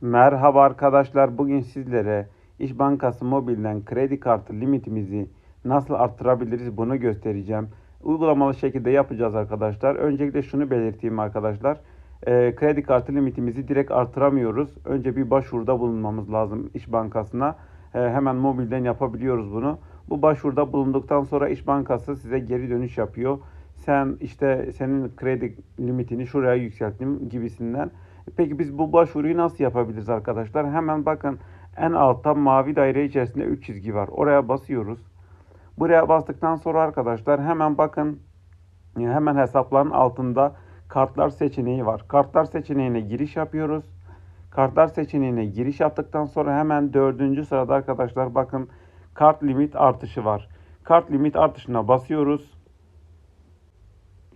Merhaba arkadaşlar. Bugün sizlere İş Bankası Mobil'den kredi kartı limitimizi nasıl arttırabiliriz bunu göstereceğim. Uygulamalı şekilde yapacağız arkadaşlar. Öncelikle şunu belirteyim arkadaşlar. Ee, kredi kartı limitimizi direkt artıramıyoruz. Önce bir başvuruda bulunmamız lazım İş Bankası'na. Ee, hemen mobilden yapabiliyoruz bunu. Bu başvuruda bulunduktan sonra İş Bankası size geri dönüş yapıyor. Sen işte senin kredi limitini şuraya yükselttim gibisinden. Peki biz bu başvuruyu nasıl yapabiliriz arkadaşlar? Hemen bakın en altta mavi daire içerisinde 3 çizgi var. Oraya basıyoruz. Buraya bastıktan sonra arkadaşlar hemen bakın hemen hesapların altında kartlar seçeneği var. Kartlar seçeneğine giriş yapıyoruz. Kartlar seçeneğine giriş yaptıktan sonra hemen dördüncü sırada arkadaşlar bakın kart limit artışı var. Kart limit artışına basıyoruz.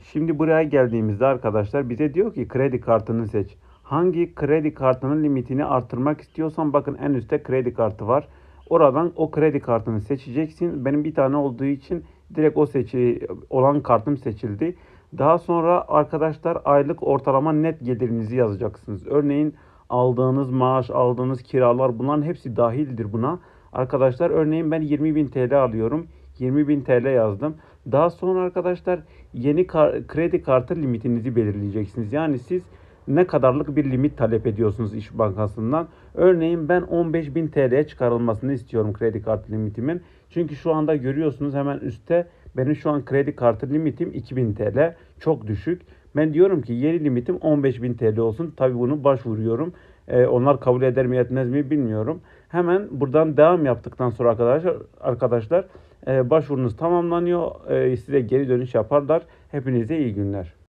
Şimdi buraya geldiğimizde arkadaşlar bize diyor ki kredi kartını seç. Hangi kredi kartının limitini arttırmak istiyorsan bakın en üstte kredi kartı var. Oradan o kredi kartını seçeceksin. Benim bir tane olduğu için direkt o seçi olan kartım seçildi. Daha sonra arkadaşlar aylık ortalama net gelirinizi yazacaksınız. Örneğin aldığınız maaş, aldığınız kiralar bunların hepsi dahildir buna. Arkadaşlar örneğin ben 20.000 TL alıyorum. 20.000 TL yazdım. Daha sonra arkadaşlar yeni kar- kredi kartı limitinizi belirleyeceksiniz. Yani siz ne kadarlık bir limit talep ediyorsunuz İş Bankası'ndan. Örneğin ben 15.000 TL'ye çıkarılmasını istiyorum kredi kartı limitimin. Çünkü şu anda görüyorsunuz hemen üstte benim şu an kredi kartı limitim 2000 TL. Çok düşük. Ben diyorum ki yeni limitim 15.000 TL olsun. Tabii bunu başvuruyorum. Ee, onlar kabul eder mi etmez mi bilmiyorum. Hemen buradan devam yaptıktan sonra arkadaşlar arkadaşlar e, başvurunuz tamamlanıyor. E, size geri dönüş yaparlar. Hepinize iyi günler.